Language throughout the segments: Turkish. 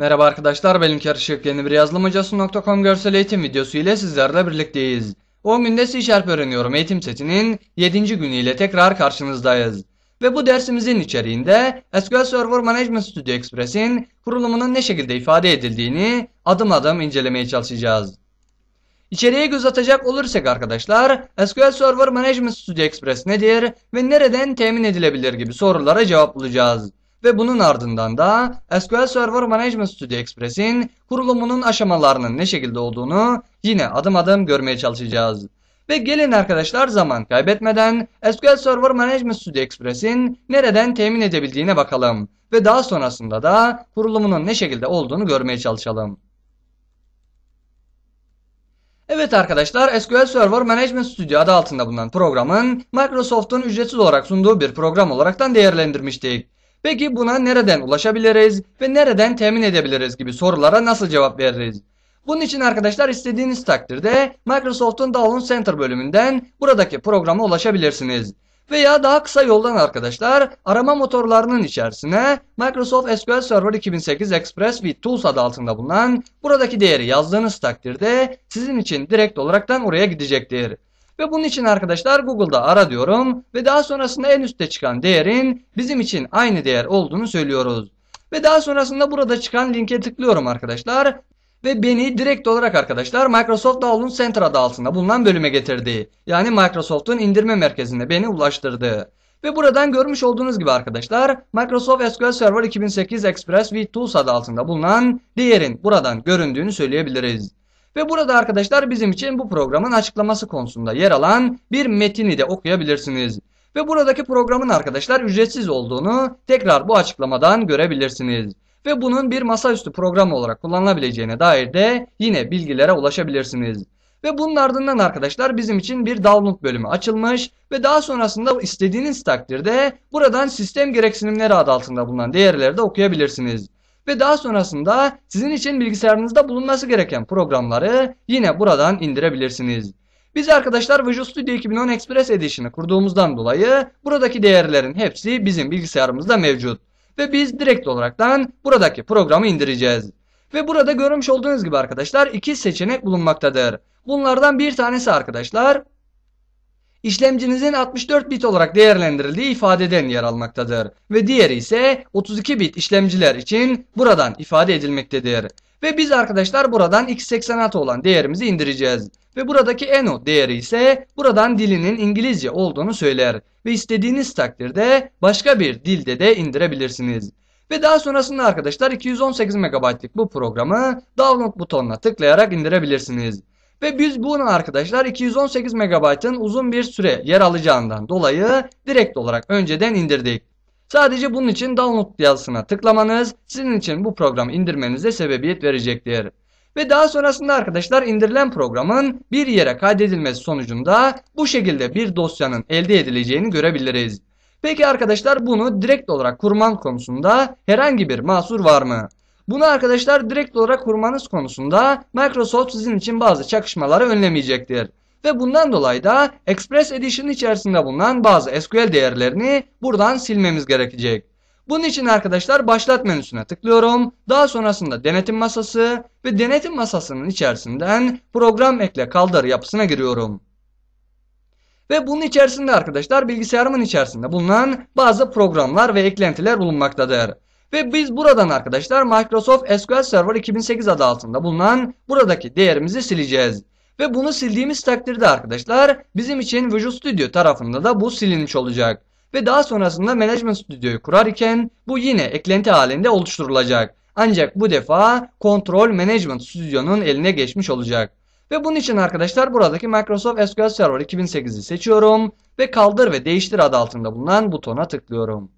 Merhaba arkadaşlar ben İlker yeni bir yazılımhocası.com görsel eğitim videosu ile sizlerle birlikteyiz. 10 günde C Sharp öğreniyorum eğitim setinin 7. günüyle tekrar karşınızdayız. Ve bu dersimizin içeriğinde SQL Server Management Studio Express'in kurulumunun ne şekilde ifade edildiğini adım adım incelemeye çalışacağız. İçeriye göz atacak olursak arkadaşlar SQL Server Management Studio Express nedir ve nereden temin edilebilir gibi sorulara cevap bulacağız. Ve bunun ardından da SQL Server Management Studio Express'in kurulumunun aşamalarının ne şekilde olduğunu yine adım adım görmeye çalışacağız. Ve gelin arkadaşlar zaman kaybetmeden SQL Server Management Studio Express'in nereden temin edebildiğine bakalım. Ve daha sonrasında da kurulumunun ne şekilde olduğunu görmeye çalışalım. Evet arkadaşlar SQL Server Management Studio adı altında bulunan programın Microsoft'un ücretsiz olarak sunduğu bir program olaraktan değerlendirmiştik. Peki buna nereden ulaşabiliriz ve nereden temin edebiliriz gibi sorulara nasıl cevap veririz? Bunun için arkadaşlar istediğiniz takdirde Microsoft'un Download Center bölümünden buradaki programa ulaşabilirsiniz. Veya daha kısa yoldan arkadaşlar arama motorlarının içerisine Microsoft SQL Server 2008 Express with Tools adı altında bulunan buradaki değeri yazdığınız takdirde sizin için direkt olaraktan oraya gidecektir. Ve bunun için arkadaşlar Google'da ara diyorum ve daha sonrasında en üstte çıkan değerin bizim için aynı değer olduğunu söylüyoruz. Ve daha sonrasında burada çıkan linke tıklıyorum arkadaşlar ve beni direkt olarak arkadaşlar Microsoft Download Center adı altında bulunan bölüme getirdi. Yani Microsoft'un indirme merkezine beni ulaştırdı. Ve buradan görmüş olduğunuz gibi arkadaşlar Microsoft SQL Server 2008 Express with Tools adı altında bulunan değerin buradan göründüğünü söyleyebiliriz. Ve burada arkadaşlar bizim için bu programın açıklaması konusunda yer alan bir metini de okuyabilirsiniz. Ve buradaki programın arkadaşlar ücretsiz olduğunu tekrar bu açıklamadan görebilirsiniz. Ve bunun bir masaüstü program olarak kullanılabileceğine dair de yine bilgilere ulaşabilirsiniz. Ve bunun ardından arkadaşlar bizim için bir download bölümü açılmış ve daha sonrasında istediğiniz takdirde buradan sistem gereksinimleri adı altında bulunan değerleri de okuyabilirsiniz. Ve daha sonrasında sizin için bilgisayarınızda bulunması gereken programları yine buradan indirebilirsiniz. Biz arkadaşlar Visual Studio 2010 Express Edition'ı kurduğumuzdan dolayı buradaki değerlerin hepsi bizim bilgisayarımızda mevcut. Ve biz direkt olaraktan buradaki programı indireceğiz. Ve burada görmüş olduğunuz gibi arkadaşlar iki seçenek bulunmaktadır. Bunlardan bir tanesi arkadaşlar işlemcinizin 64 bit olarak değerlendirildiği ifadeden yer almaktadır. Ve diğeri ise 32 bit işlemciler için buradan ifade edilmektedir. Ve biz arkadaşlar buradan x86 olan değerimizi indireceğiz. Ve buradaki eno değeri ise buradan dilinin İngilizce olduğunu söyler. Ve istediğiniz takdirde başka bir dilde de indirebilirsiniz. Ve daha sonrasında arkadaşlar 218 MB'lik bu programı download butonuna tıklayarak indirebilirsiniz. Ve biz bunu arkadaşlar 218 MB'ın uzun bir süre yer alacağından dolayı direkt olarak önceden indirdik. Sadece bunun için download yazısına tıklamanız sizin için bu programı indirmenize sebebiyet verecektir. Ve daha sonrasında arkadaşlar indirilen programın bir yere kaydedilmesi sonucunda bu şekilde bir dosyanın elde edileceğini görebiliriz. Peki arkadaşlar bunu direkt olarak kurman konusunda herhangi bir mahsur var mı? Bunu arkadaşlar direkt olarak kurmanız konusunda Microsoft sizin için bazı çakışmaları önlemeyecektir. Ve bundan dolayı da Express Edition içerisinde bulunan bazı SQL değerlerini buradan silmemiz gerekecek. Bunun için arkadaşlar başlat menüsüne tıklıyorum. Daha sonrasında denetim masası ve denetim masasının içerisinden program ekle kaldır yapısına giriyorum. Ve bunun içerisinde arkadaşlar bilgisayarımın içerisinde bulunan bazı programlar ve eklentiler bulunmaktadır. Ve biz buradan arkadaşlar Microsoft SQL Server 2008 adı altında bulunan buradaki değerimizi sileceğiz. Ve bunu sildiğimiz takdirde arkadaşlar bizim için Visual Studio tarafında da bu silinmiş olacak. Ve daha sonrasında Management Studio'yu kurar iken bu yine eklenti halinde oluşturulacak. Ancak bu defa Control Management Studio'nun eline geçmiş olacak. Ve bunun için arkadaşlar buradaki Microsoft SQL Server 2008'i seçiyorum ve kaldır ve değiştir adı altında bulunan butona tıklıyorum.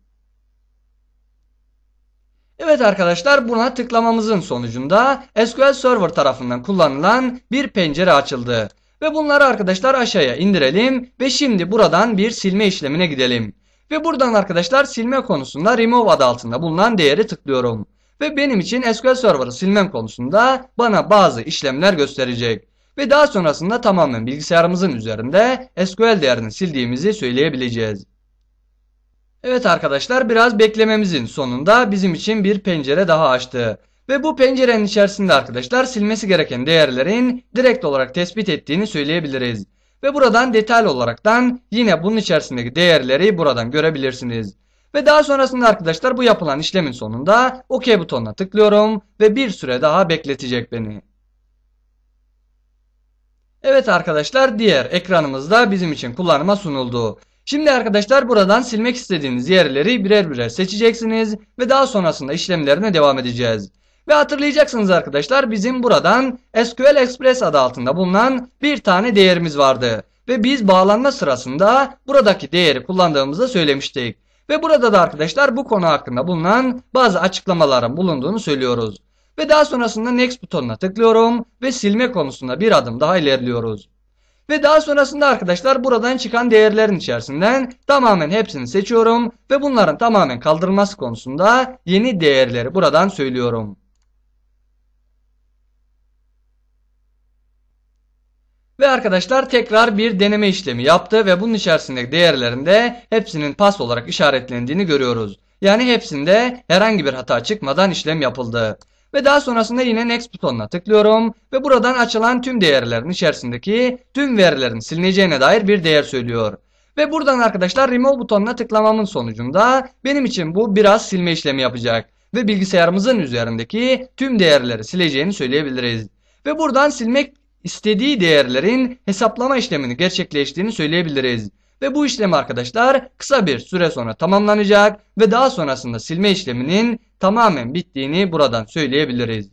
Evet arkadaşlar buna tıklamamızın sonucunda SQL Server tarafından kullanılan bir pencere açıldı. Ve bunları arkadaşlar aşağıya indirelim ve şimdi buradan bir silme işlemine gidelim. Ve buradan arkadaşlar silme konusunda Remove adı altında bulunan değeri tıklıyorum. Ve benim için SQL Server'ı silmem konusunda bana bazı işlemler gösterecek. Ve daha sonrasında tamamen bilgisayarımızın üzerinde SQL değerini sildiğimizi söyleyebileceğiz. Evet arkadaşlar biraz beklememizin sonunda bizim için bir pencere daha açtı. Ve bu pencerenin içerisinde arkadaşlar silmesi gereken değerlerin direkt olarak tespit ettiğini söyleyebiliriz. Ve buradan detaylı olaraktan yine bunun içerisindeki değerleri buradan görebilirsiniz. Ve daha sonrasında arkadaşlar bu yapılan işlemin sonunda OK butonuna tıklıyorum ve bir süre daha bekletecek beni. Evet arkadaşlar diğer ekranımızda bizim için kullanıma sunuldu. Şimdi arkadaşlar buradan silmek istediğiniz yerleri birer birer seçeceksiniz ve daha sonrasında işlemlerine devam edeceğiz. Ve hatırlayacaksınız arkadaşlar bizim buradan SQL Express adı altında bulunan bir tane değerimiz vardı. Ve biz bağlanma sırasında buradaki değeri kullandığımızı söylemiştik. Ve burada da arkadaşlar bu konu hakkında bulunan bazı açıklamaların bulunduğunu söylüyoruz. Ve daha sonrasında Next butonuna tıklıyorum ve silme konusunda bir adım daha ilerliyoruz. Ve daha sonrasında arkadaşlar buradan çıkan değerlerin içerisinden tamamen hepsini seçiyorum ve bunların tamamen kaldırılması konusunda yeni değerleri buradan söylüyorum. Ve arkadaşlar tekrar bir deneme işlemi yaptı ve bunun içerisindeki değerlerinde hepsinin pas olarak işaretlendiğini görüyoruz. Yani hepsinde herhangi bir hata çıkmadan işlem yapıldı. Ve daha sonrasında yine Next butonuna tıklıyorum ve buradan açılan tüm değerlerin içerisindeki tüm verilerin silineceğine dair bir değer söylüyor. Ve buradan arkadaşlar Remove butonuna tıklamamın sonucunda benim için bu biraz silme işlemi yapacak. Ve bilgisayarımızın üzerindeki tüm değerleri sileceğini söyleyebiliriz. Ve buradan silmek istediği değerlerin hesaplama işlemini gerçekleştiğini söyleyebiliriz. Ve bu işlem arkadaşlar kısa bir süre sonra tamamlanacak ve daha sonrasında silme işleminin tamamen bittiğini buradan söyleyebiliriz.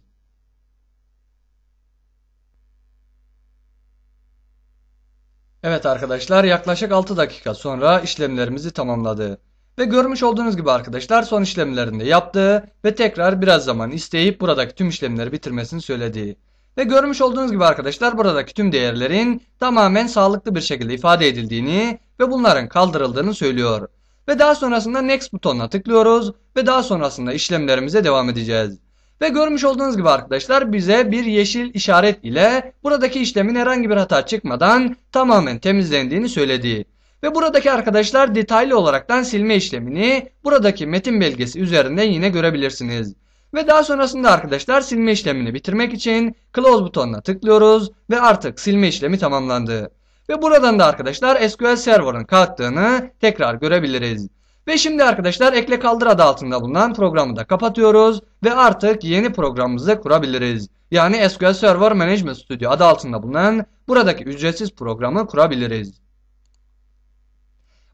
Evet arkadaşlar yaklaşık 6 dakika sonra işlemlerimizi tamamladı. Ve görmüş olduğunuz gibi arkadaşlar son işlemlerini de yaptı ve tekrar biraz zaman isteyip buradaki tüm işlemleri bitirmesini söyledi. Ve görmüş olduğunuz gibi arkadaşlar buradaki tüm değerlerin tamamen sağlıklı bir şekilde ifade edildiğini ve bunların kaldırıldığını söylüyor. Ve daha sonrasında Next butonuna tıklıyoruz ve daha sonrasında işlemlerimize devam edeceğiz. Ve görmüş olduğunuz gibi arkadaşlar bize bir yeşil işaret ile buradaki işlemin herhangi bir hata çıkmadan tamamen temizlendiğini söyledi. Ve buradaki arkadaşlar detaylı olaraktan silme işlemini buradaki metin belgesi üzerinde yine görebilirsiniz. Ve daha sonrasında arkadaşlar silme işlemini bitirmek için Close butonuna tıklıyoruz ve artık silme işlemi tamamlandı. Ve buradan da arkadaşlar SQL Server'ın kalktığını tekrar görebiliriz. Ve şimdi arkadaşlar ekle kaldır adı altında bulunan programı da kapatıyoruz ve artık yeni programımızı kurabiliriz. Yani SQL Server Management Studio adı altında bulunan buradaki ücretsiz programı kurabiliriz.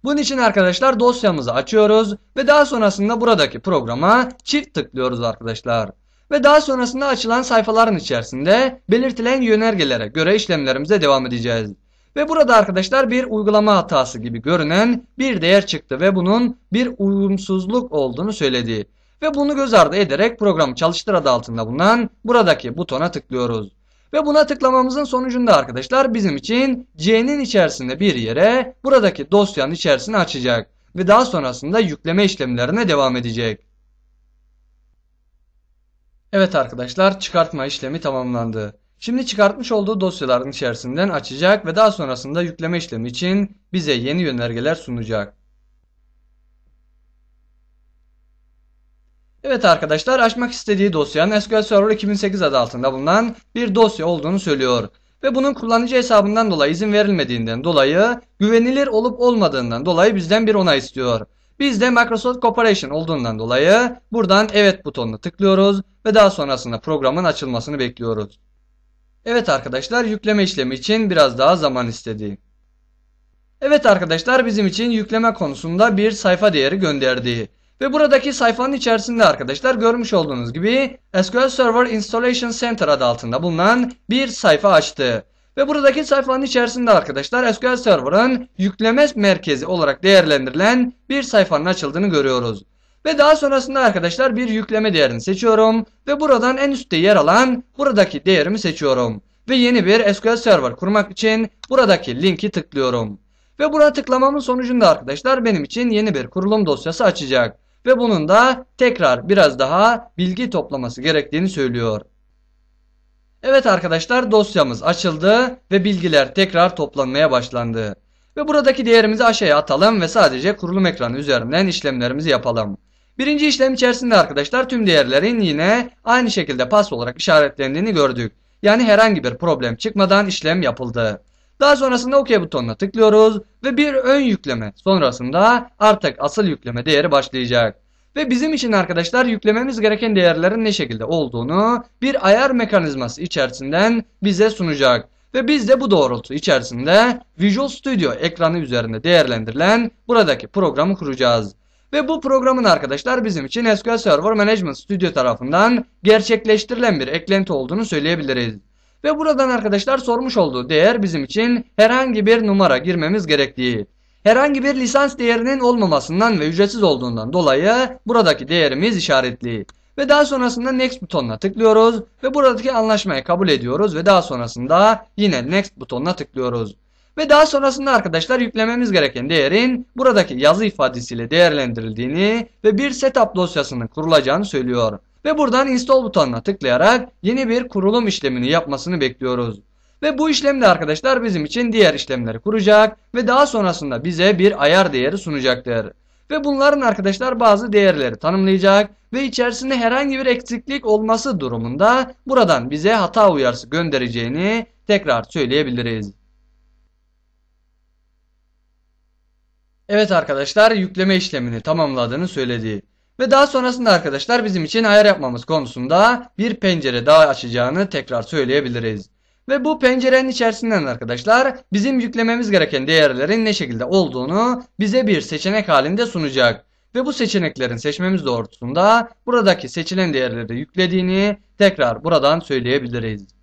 Bunun için arkadaşlar dosyamızı açıyoruz ve daha sonrasında buradaki programa çift tıklıyoruz arkadaşlar. Ve daha sonrasında açılan sayfaların içerisinde belirtilen yönergelere göre işlemlerimize devam edeceğiz. Ve burada arkadaşlar bir uygulama hatası gibi görünen bir değer çıktı ve bunun bir uyumsuzluk olduğunu söyledi. Ve bunu göz ardı ederek programı çalıştır adı altında bulunan buradaki butona tıklıyoruz. Ve buna tıklamamızın sonucunda arkadaşlar bizim için C'nin içerisinde bir yere buradaki dosyanın içerisini açacak. Ve daha sonrasında yükleme işlemlerine devam edecek. Evet arkadaşlar çıkartma işlemi tamamlandı. Şimdi çıkartmış olduğu dosyaların içerisinden açacak ve daha sonrasında yükleme işlemi için bize yeni yönergeler sunacak. Evet arkadaşlar açmak istediği dosyanın SQL Server 2008 adı altında bulunan bir dosya olduğunu söylüyor. Ve bunun kullanıcı hesabından dolayı izin verilmediğinden dolayı güvenilir olup olmadığından dolayı bizden bir onay istiyor. Biz de Microsoft Corporation olduğundan dolayı buradan evet butonuna tıklıyoruz ve daha sonrasında programın açılmasını bekliyoruz. Evet arkadaşlar yükleme işlemi için biraz daha zaman istedi. Evet arkadaşlar bizim için yükleme konusunda bir sayfa değeri gönderdi. Ve buradaki sayfanın içerisinde arkadaşlar görmüş olduğunuz gibi SQL Server Installation Center adı altında bulunan bir sayfa açtı. Ve buradaki sayfanın içerisinde arkadaşlar SQL Server'ın yükleme merkezi olarak değerlendirilen bir sayfanın açıldığını görüyoruz. Ve daha sonrasında arkadaşlar bir yükleme değerini seçiyorum ve buradan en üstte yer alan buradaki değerimi seçiyorum. Ve yeni bir SQL Server kurmak için buradaki linki tıklıyorum. Ve buna tıklamamın sonucunda arkadaşlar benim için yeni bir kurulum dosyası açacak. Ve bunun da tekrar biraz daha bilgi toplaması gerektiğini söylüyor. Evet arkadaşlar dosyamız açıldı ve bilgiler tekrar toplanmaya başlandı. Ve buradaki değerimizi aşağıya atalım ve sadece kurulum ekranı üzerinden işlemlerimizi yapalım. Birinci işlem içerisinde arkadaşlar tüm değerlerin yine aynı şekilde pas olarak işaretlendiğini gördük. Yani herhangi bir problem çıkmadan işlem yapıldı. Daha sonrasında OK butonuna tıklıyoruz ve bir ön yükleme sonrasında artık asıl yükleme değeri başlayacak. Ve bizim için arkadaşlar yüklememiz gereken değerlerin ne şekilde olduğunu bir ayar mekanizması içerisinden bize sunacak. Ve biz de bu doğrultu içerisinde Visual Studio ekranı üzerinde değerlendirilen buradaki programı kuracağız. Ve bu programın arkadaşlar bizim için SQL Server Management Studio tarafından gerçekleştirilen bir eklenti olduğunu söyleyebiliriz. Ve buradan arkadaşlar sormuş olduğu değer bizim için herhangi bir numara girmemiz gerektiği. Herhangi bir lisans değerinin olmamasından ve ücretsiz olduğundan dolayı buradaki değerimiz işaretli. Ve daha sonrasında Next butonuna tıklıyoruz ve buradaki anlaşmayı kabul ediyoruz ve daha sonrasında yine Next butonuna tıklıyoruz. Ve daha sonrasında arkadaşlar yüklememiz gereken değerin buradaki yazı ifadesiyle değerlendirildiğini ve bir setup dosyasının kurulacağını söylüyor. Ve buradan install butonuna tıklayarak yeni bir kurulum işlemini yapmasını bekliyoruz. Ve bu işlemde arkadaşlar bizim için diğer işlemleri kuracak ve daha sonrasında bize bir ayar değeri sunacaktır. Ve bunların arkadaşlar bazı değerleri tanımlayacak ve içerisinde herhangi bir eksiklik olması durumunda buradan bize hata uyarısı göndereceğini tekrar söyleyebiliriz. Evet arkadaşlar yükleme işlemini tamamladığını söyledi. Ve daha sonrasında arkadaşlar bizim için ayar yapmamız konusunda bir pencere daha açacağını tekrar söyleyebiliriz. Ve bu pencerenin içerisinden arkadaşlar bizim yüklememiz gereken değerlerin ne şekilde olduğunu bize bir seçenek halinde sunacak. Ve bu seçeneklerin seçmemiz doğrultusunda buradaki seçilen değerleri yüklediğini tekrar buradan söyleyebiliriz.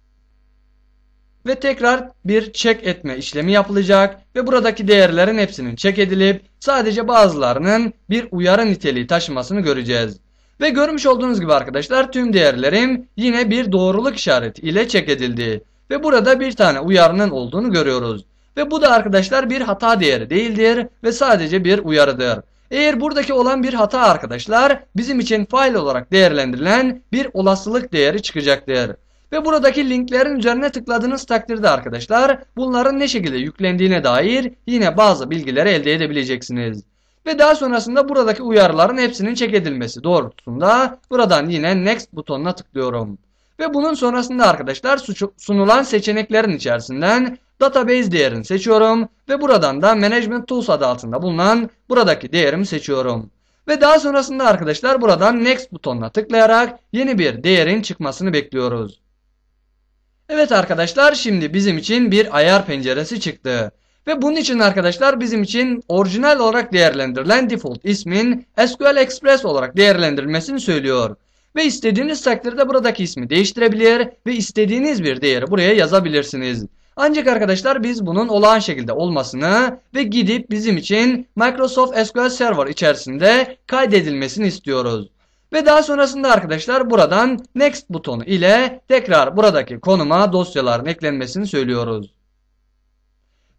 Ve tekrar bir check etme işlemi yapılacak ve buradaki değerlerin hepsinin check edilip sadece bazılarının bir uyarı niteliği taşımasını göreceğiz. Ve görmüş olduğunuz gibi arkadaşlar tüm değerlerim yine bir doğruluk işareti ile check edildi. Ve burada bir tane uyarının olduğunu görüyoruz. Ve bu da arkadaşlar bir hata değeri değildir ve sadece bir uyarıdır. Eğer buradaki olan bir hata arkadaşlar bizim için fail olarak değerlendirilen bir olasılık değeri çıkacaktır. Ve buradaki linklerin üzerine tıkladığınız takdirde arkadaşlar bunların ne şekilde yüklendiğine dair yine bazı bilgileri elde edebileceksiniz. Ve daha sonrasında buradaki uyarıların hepsinin çek edilmesi doğrultusunda buradan yine next butonuna tıklıyorum. Ve bunun sonrasında arkadaşlar sunulan seçeneklerin içerisinden database değerini seçiyorum ve buradan da management tools adı altında bulunan buradaki değerimi seçiyorum. Ve daha sonrasında arkadaşlar buradan next butonuna tıklayarak yeni bir değerin çıkmasını bekliyoruz. Evet arkadaşlar şimdi bizim için bir ayar penceresi çıktı. Ve bunun için arkadaşlar bizim için orijinal olarak değerlendirilen default ismin SQL Express olarak değerlendirilmesini söylüyor. Ve istediğiniz takdirde buradaki ismi değiştirebilir ve istediğiniz bir değeri buraya yazabilirsiniz. Ancak arkadaşlar biz bunun olağan şekilde olmasını ve gidip bizim için Microsoft SQL Server içerisinde kaydedilmesini istiyoruz. Ve daha sonrasında arkadaşlar buradan Next butonu ile tekrar buradaki konuma dosyaların eklenmesini söylüyoruz.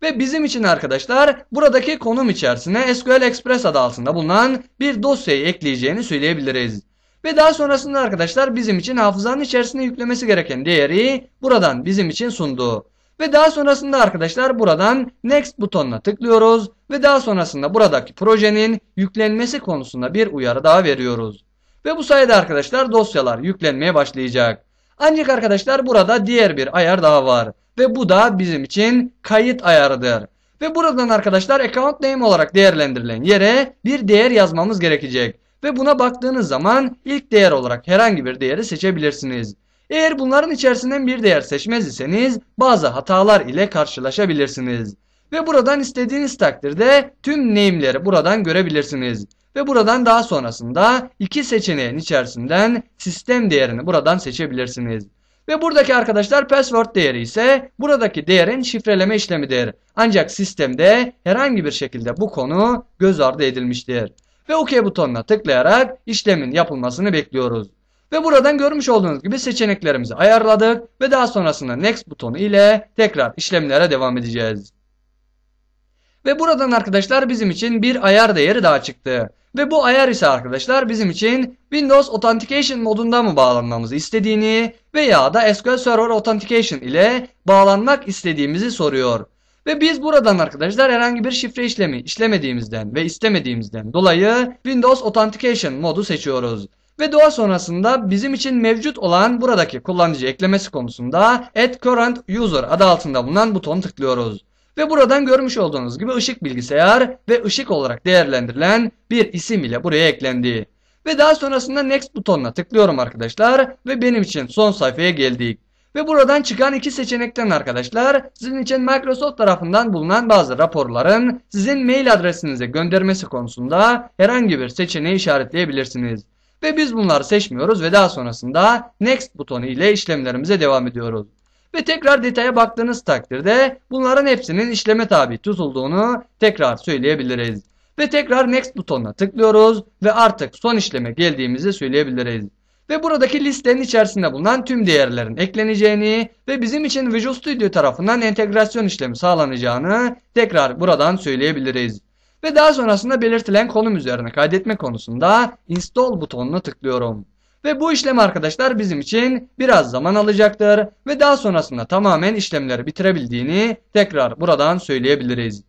Ve bizim için arkadaşlar buradaki konum içerisine SQL Express adı altında bulunan bir dosyayı ekleyeceğini söyleyebiliriz. Ve daha sonrasında arkadaşlar bizim için hafızanın içerisine yüklemesi gereken değeri buradan bizim için sundu. Ve daha sonrasında arkadaşlar buradan Next butonuna tıklıyoruz ve daha sonrasında buradaki projenin yüklenmesi konusunda bir uyarı daha veriyoruz. Ve bu sayede arkadaşlar dosyalar yüklenmeye başlayacak. Ancak arkadaşlar burada diğer bir ayar daha var. Ve bu da bizim için kayıt ayarıdır. Ve buradan arkadaşlar account name olarak değerlendirilen yere bir değer yazmamız gerekecek. Ve buna baktığınız zaman ilk değer olarak herhangi bir değeri seçebilirsiniz. Eğer bunların içerisinden bir değer seçmez iseniz bazı hatalar ile karşılaşabilirsiniz. Ve buradan istediğiniz takdirde tüm name'leri buradan görebilirsiniz. Ve buradan daha sonrasında iki seçeneğin içerisinden sistem değerini buradan seçebilirsiniz. Ve buradaki arkadaşlar password değeri ise buradaki değerin şifreleme işlemidir. Ancak sistemde herhangi bir şekilde bu konu göz ardı edilmiştir. Ve OK butonuna tıklayarak işlemin yapılmasını bekliyoruz. Ve buradan görmüş olduğunuz gibi seçeneklerimizi ayarladık ve daha sonrasında Next butonu ile tekrar işlemlere devam edeceğiz. Ve buradan arkadaşlar bizim için bir ayar değeri daha çıktı. Ve bu ayar ise arkadaşlar bizim için Windows Authentication modunda mı bağlanmamızı istediğini veya da SQL Server Authentication ile bağlanmak istediğimizi soruyor. Ve biz buradan arkadaşlar herhangi bir şifre işlemi işlemediğimizden ve istemediğimizden dolayı Windows Authentication modu seçiyoruz. Ve daha sonrasında bizim için mevcut olan buradaki kullanıcı eklemesi konusunda Add Current User adı altında bulunan butonu tıklıyoruz. Ve buradan görmüş olduğunuz gibi ışık bilgisayar ve ışık olarak değerlendirilen bir isim ile buraya eklendi. Ve daha sonrasında Next butonuna tıklıyorum arkadaşlar ve benim için son sayfaya geldik. Ve buradan çıkan iki seçenekten arkadaşlar sizin için Microsoft tarafından bulunan bazı raporların sizin mail adresinize göndermesi konusunda herhangi bir seçeneği işaretleyebilirsiniz. Ve biz bunları seçmiyoruz ve daha sonrasında Next butonu ile işlemlerimize devam ediyoruz. Ve tekrar detaya baktığınız takdirde bunların hepsinin işleme tabi tutulduğunu tekrar söyleyebiliriz. Ve tekrar Next butonuna tıklıyoruz ve artık son işleme geldiğimizi söyleyebiliriz. Ve buradaki listenin içerisinde bulunan tüm değerlerin ekleneceğini ve bizim için Visual Studio tarafından entegrasyon işlemi sağlanacağını tekrar buradan söyleyebiliriz. Ve daha sonrasında belirtilen konum üzerine kaydetme konusunda Install butonuna tıklıyorum. Ve bu işlem arkadaşlar bizim için biraz zaman alacaktır ve daha sonrasında tamamen işlemleri bitirebildiğini tekrar buradan söyleyebiliriz.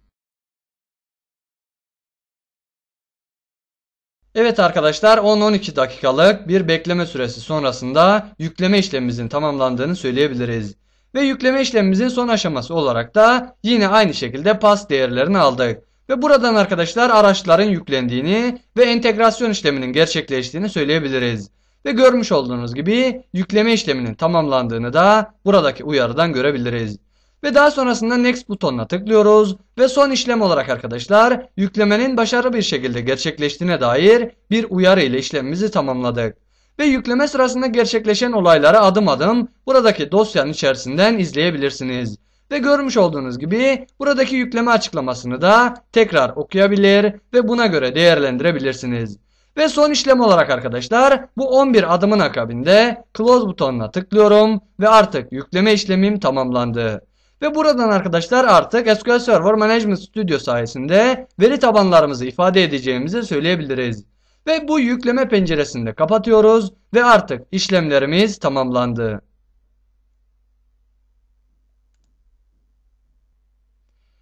Evet arkadaşlar 10-12 dakikalık bir bekleme süresi sonrasında yükleme işlemimizin tamamlandığını söyleyebiliriz. Ve yükleme işlemimizin son aşaması olarak da yine aynı şekilde pas değerlerini aldık. Ve buradan arkadaşlar araçların yüklendiğini ve entegrasyon işleminin gerçekleştiğini söyleyebiliriz. Ve görmüş olduğunuz gibi yükleme işleminin tamamlandığını da buradaki uyarıdan görebiliriz. Ve daha sonrasında Next butonuna tıklıyoruz ve son işlem olarak arkadaşlar yüklemenin başarılı bir şekilde gerçekleştiğine dair bir uyarı ile işlemimizi tamamladık. Ve yükleme sırasında gerçekleşen olayları adım adım buradaki dosyanın içerisinden izleyebilirsiniz. Ve görmüş olduğunuz gibi buradaki yükleme açıklamasını da tekrar okuyabilir ve buna göre değerlendirebilirsiniz. Ve son işlem olarak arkadaşlar bu 11 adımın akabinde Close butonuna tıklıyorum ve artık yükleme işlemim tamamlandı. Ve buradan arkadaşlar artık SQL Server Management Studio sayesinde veri tabanlarımızı ifade edeceğimizi söyleyebiliriz. Ve bu yükleme penceresini de kapatıyoruz ve artık işlemlerimiz tamamlandı.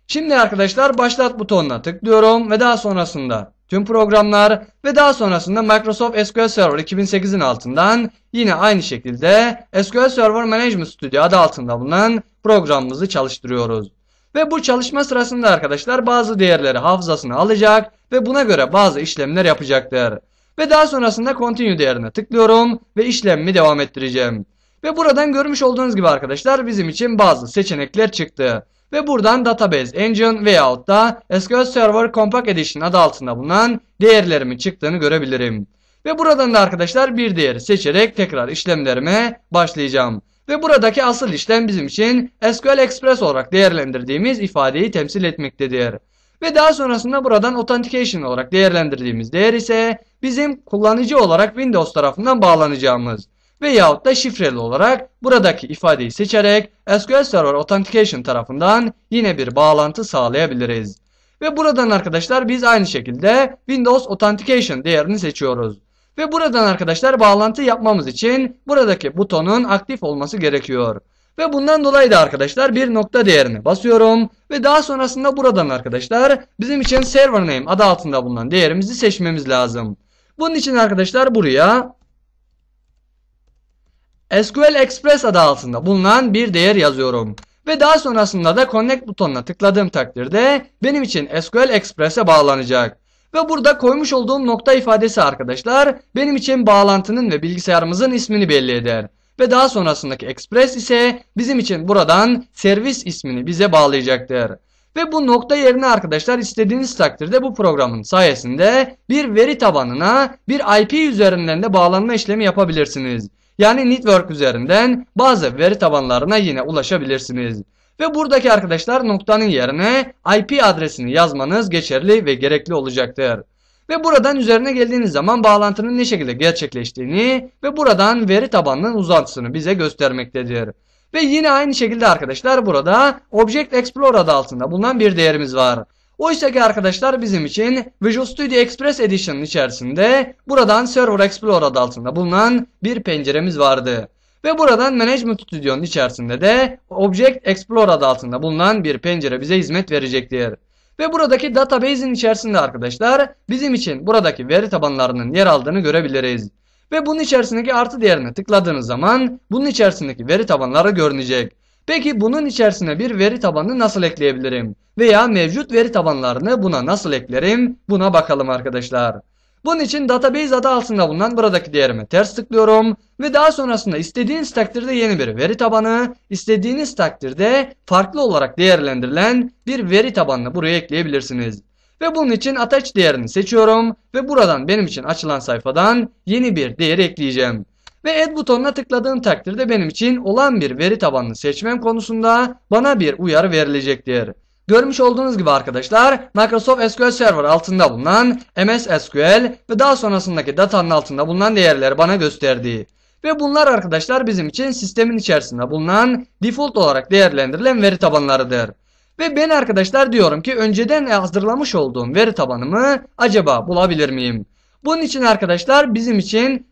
Şimdi arkadaşlar başlat butonuna tıklıyorum ve daha sonrasında tüm programlar ve daha sonrasında Microsoft SQL Server 2008'in altından yine aynı şekilde SQL Server Management Studio adı altında bulunan programımızı çalıştırıyoruz. Ve bu çalışma sırasında arkadaşlar bazı değerleri hafızasına alacak ve buna göre bazı işlemler yapacaktır. Ve daha sonrasında continue değerine tıklıyorum ve işlemimi devam ettireceğim. Ve buradan görmüş olduğunuz gibi arkadaşlar bizim için bazı seçenekler çıktı. Ve buradan Database Engine veyahut da SQL Server Compact Edition adı altında bulunan değerlerimin çıktığını görebilirim. Ve buradan da arkadaşlar bir değeri seçerek tekrar işlemlerime başlayacağım. Ve buradaki asıl işlem bizim için SQL Express olarak değerlendirdiğimiz ifadeyi temsil etmektedir. Ve daha sonrasında buradan Authentication olarak değerlendirdiğimiz değer ise bizim kullanıcı olarak Windows tarafından bağlanacağımız veyahut da şifreli olarak buradaki ifadeyi seçerek SQL Server Authentication tarafından yine bir bağlantı sağlayabiliriz. Ve buradan arkadaşlar biz aynı şekilde Windows Authentication değerini seçiyoruz. Ve buradan arkadaşlar bağlantı yapmamız için buradaki butonun aktif olması gerekiyor. Ve bundan dolayı da arkadaşlar bir nokta değerini basıyorum. Ve daha sonrasında buradan arkadaşlar bizim için server name adı altında bulunan değerimizi seçmemiz lazım. Bunun için arkadaşlar buraya SQL Express adı altında bulunan bir değer yazıyorum. Ve daha sonrasında da Connect butonuna tıkladığım takdirde benim için SQL Express'e bağlanacak. Ve burada koymuş olduğum nokta ifadesi arkadaşlar benim için bağlantının ve bilgisayarımızın ismini belli eder. Ve daha sonrasındaki Express ise bizim için buradan servis ismini bize bağlayacaktır. Ve bu nokta yerine arkadaşlar istediğiniz takdirde bu programın sayesinde bir veri tabanına bir IP üzerinden de bağlanma işlemi yapabilirsiniz. Yani network üzerinden bazı veri tabanlarına yine ulaşabilirsiniz. Ve buradaki arkadaşlar noktanın yerine IP adresini yazmanız geçerli ve gerekli olacaktır. Ve buradan üzerine geldiğiniz zaman bağlantının ne şekilde gerçekleştiğini ve buradan veri tabanının uzantısını bize göstermektedir. Ve yine aynı şekilde arkadaşlar burada Object Explorer adı altında bulunan bir değerimiz var. Oysa ki arkadaşlar bizim için Visual Studio Express Edition'ın içerisinde buradan Server Explorer adı altında bulunan bir penceremiz vardı. Ve buradan Management Studio'nun içerisinde de Object Explorer adı altında bulunan bir pencere bize hizmet verecektir. Ve buradaki database'in içerisinde arkadaşlar bizim için buradaki veri tabanlarının yer aldığını görebiliriz. Ve bunun içerisindeki artı değerine tıkladığınız zaman bunun içerisindeki veri tabanları görünecek. Peki bunun içerisine bir veri tabanını nasıl ekleyebilirim? Veya mevcut veri tabanlarını buna nasıl eklerim? Buna bakalım arkadaşlar. Bunun için database adı altında bulunan buradaki değerime ters tıklıyorum ve daha sonrasında istediğiniz takdirde yeni bir veri tabanı, istediğiniz takdirde farklı olarak değerlendirilen bir veri tabanını buraya ekleyebilirsiniz. Ve bunun için attach değerini seçiyorum ve buradan benim için açılan sayfadan yeni bir değer ekleyeceğim. Ve add butonuna tıkladığım takdirde benim için olan bir veri tabanını seçmem konusunda bana bir uyarı verilecektir. Görmüş olduğunuz gibi arkadaşlar Microsoft SQL Server altında bulunan MS SQL ve daha sonrasındaki datanın altında bulunan değerleri bana gösterdi. Ve bunlar arkadaşlar bizim için sistemin içerisinde bulunan default olarak değerlendirilen veri tabanlarıdır. Ve ben arkadaşlar diyorum ki önceden hazırlamış olduğum veri tabanımı acaba bulabilir miyim? Bunun için arkadaşlar bizim için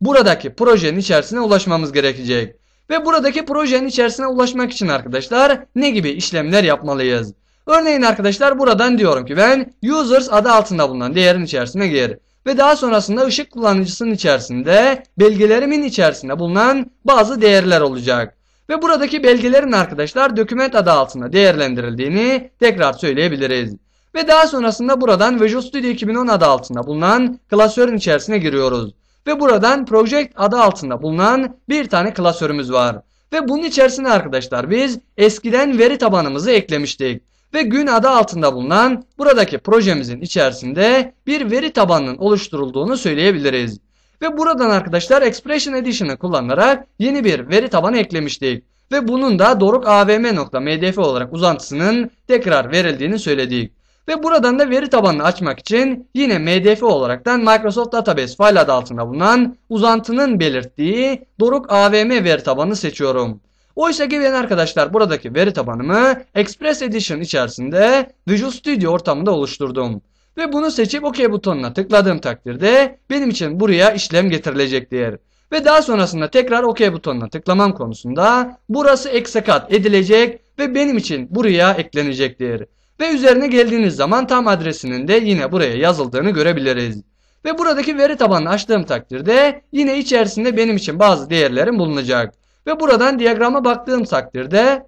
buradaki projenin içerisine ulaşmamız gerekecek. Ve buradaki projenin içerisine ulaşmak için arkadaşlar ne gibi işlemler yapmalıyız? Örneğin arkadaşlar buradan diyorum ki ben users adı altında bulunan değerin içerisine gir. Ve daha sonrasında ışık kullanıcısının içerisinde belgelerimin içerisinde bulunan bazı değerler olacak. Ve buradaki belgelerin arkadaşlar doküment adı altında değerlendirildiğini tekrar söyleyebiliriz. Ve daha sonrasında buradan Visual Studio 2010 adı altında bulunan klasörün içerisine giriyoruz. Ve buradan Project adı altında bulunan bir tane klasörümüz var. Ve bunun içerisine arkadaşlar biz eskiden veri tabanımızı eklemiştik. Ve gün adı altında bulunan buradaki projemizin içerisinde bir veri tabanının oluşturulduğunu söyleyebiliriz. Ve buradan arkadaşlar Expression Edition'ı kullanarak yeni bir veri tabanı eklemiştik. Ve bunun da dorukavm.mdf olarak uzantısının tekrar verildiğini söyledik. Ve buradan da veri tabanını açmak için yine MDF olaraktan Microsoft Database file adı altında bulunan uzantının belirttiği Doruk AVM veri tabanını seçiyorum. Oysa ki ben arkadaşlar buradaki veri tabanımı Express Edition içerisinde Visual Studio ortamında oluşturdum. Ve bunu seçip OK butonuna tıkladığım takdirde benim için buraya işlem getirilecektir. Ve daha sonrasında tekrar OK butonuna tıklamam konusunda burası eksekat edilecek ve benim için buraya eklenecektir. Ve üzerine geldiğiniz zaman tam adresinin de yine buraya yazıldığını görebiliriz. Ve buradaki veri tabanını açtığım takdirde yine içerisinde benim için bazı değerlerim bulunacak. Ve buradan diyagrama baktığım takdirde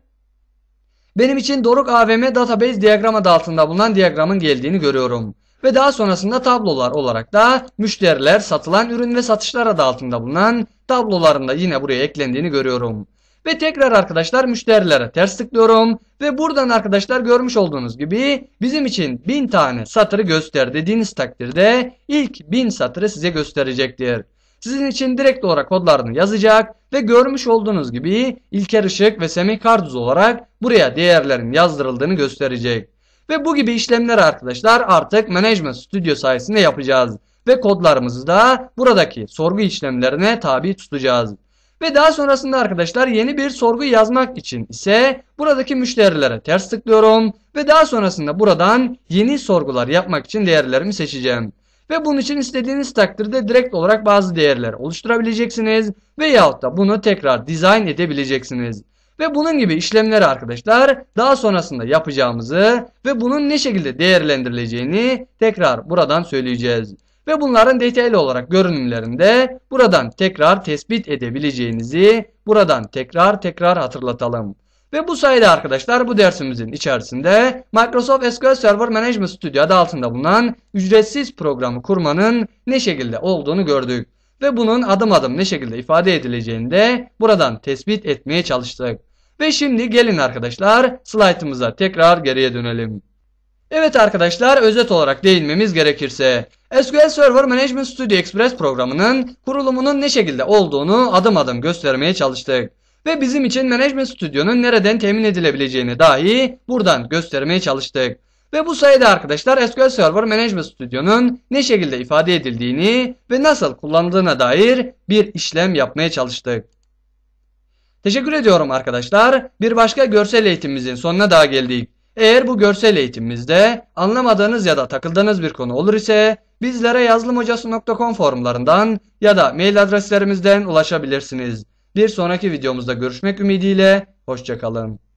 benim için Doruk AVM Database diyagram adı altında bulunan diyagramın geldiğini görüyorum. Ve daha sonrasında tablolar olarak da müşteriler, satılan ürün ve satışlar adı altında bulunan tabloların da yine buraya eklendiğini görüyorum. Ve tekrar arkadaşlar müşterilere ters tıklıyorum. Ve buradan arkadaşlar görmüş olduğunuz gibi bizim için 1000 tane satırı göster dediğiniz takdirde ilk 1000 satırı size gösterecektir. Sizin için direkt olarak kodlarını yazacak ve görmüş olduğunuz gibi İlker Işık ve Semih Karduz olarak buraya değerlerin yazdırıldığını gösterecek. Ve bu gibi işlemler arkadaşlar artık Management Studio sayesinde yapacağız. Ve kodlarımızı da buradaki sorgu işlemlerine tabi tutacağız. Ve daha sonrasında arkadaşlar yeni bir sorgu yazmak için ise buradaki müşterilere ters tıklıyorum. Ve daha sonrasında buradan yeni sorgular yapmak için değerlerimi seçeceğim. Ve bunun için istediğiniz takdirde direkt olarak bazı değerler oluşturabileceksiniz. Veyahut da bunu tekrar dizayn edebileceksiniz. Ve bunun gibi işlemleri arkadaşlar daha sonrasında yapacağımızı ve bunun ne şekilde değerlendirileceğini tekrar buradan söyleyeceğiz. Ve bunların detaylı olarak görünümlerinde buradan tekrar tespit edebileceğinizi buradan tekrar tekrar hatırlatalım. Ve bu sayede arkadaşlar bu dersimizin içerisinde Microsoft SQL Server Management Studio adı altında bulunan ücretsiz programı kurmanın ne şekilde olduğunu gördük. Ve bunun adım adım ne şekilde ifade edileceğini de buradan tespit etmeye çalıştık. Ve şimdi gelin arkadaşlar slaytımıza tekrar geriye dönelim. Evet arkadaşlar özet olarak değinmemiz gerekirse SQL Server Management Studio Express programının kurulumunun ne şekilde olduğunu adım adım göstermeye çalıştık. Ve bizim için Management Studio'nun nereden temin edilebileceğini dahi buradan göstermeye çalıştık. Ve bu sayede arkadaşlar SQL Server Management Studio'nun ne şekilde ifade edildiğini ve nasıl kullanıldığına dair bir işlem yapmaya çalıştık. Teşekkür ediyorum arkadaşlar. Bir başka görsel eğitimimizin sonuna daha geldik. Eğer bu görsel eğitimimizde anlamadığınız ya da takıldığınız bir konu olur ise bizlere yazılımhocası.com forumlarından ya da mail adreslerimizden ulaşabilirsiniz. Bir sonraki videomuzda görüşmek ümidiyle. Hoşçakalın.